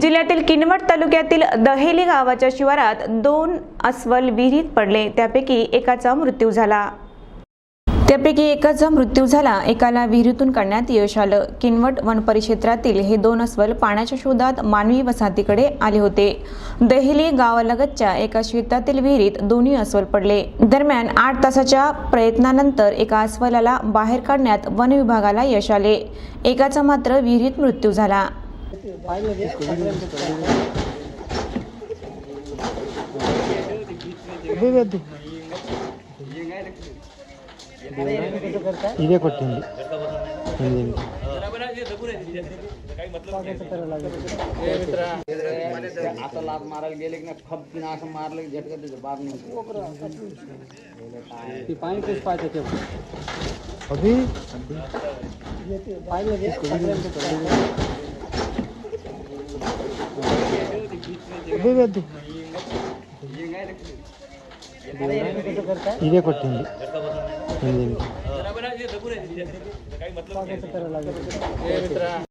जिल्ह्यातील किनवट तालुक्यातील दहेली गावाच्या शिवारात दोन अस्वल विहिरीत पडले. त्यापैकी एकाचा मृत्यू झाला. त्यापैकी एकाचा मृत्यू झाला. एकाला विहिरीतून काढण्यात यश आलं. किनवट वन परिक्षेत्रातील हे दोन अस्वल पाण्याच्या शोधात मानवी वसाहतीकडे आले होते. दहेली गावालगतच्या एका शेतातील विहिरीत दोन्ही अस्वल पडले. दरम्यान आठ तासाच्या प्रयत्नानंतर एका अस्वलाला बाहेर काढण्यात वन विभागाला यश आले. एकाचा मात्र विहिरीत मृत्यू झाला. ఇదే కొట్టింది ఎనిమిది. आता लात मारायला गेले की नाही खपकीन असं मारलं की झटकत त्याचं बाप नाही ती पाणी तेच पाहिजे ते अभि ఇవ్వద్దు ఇదే కొట్టింది.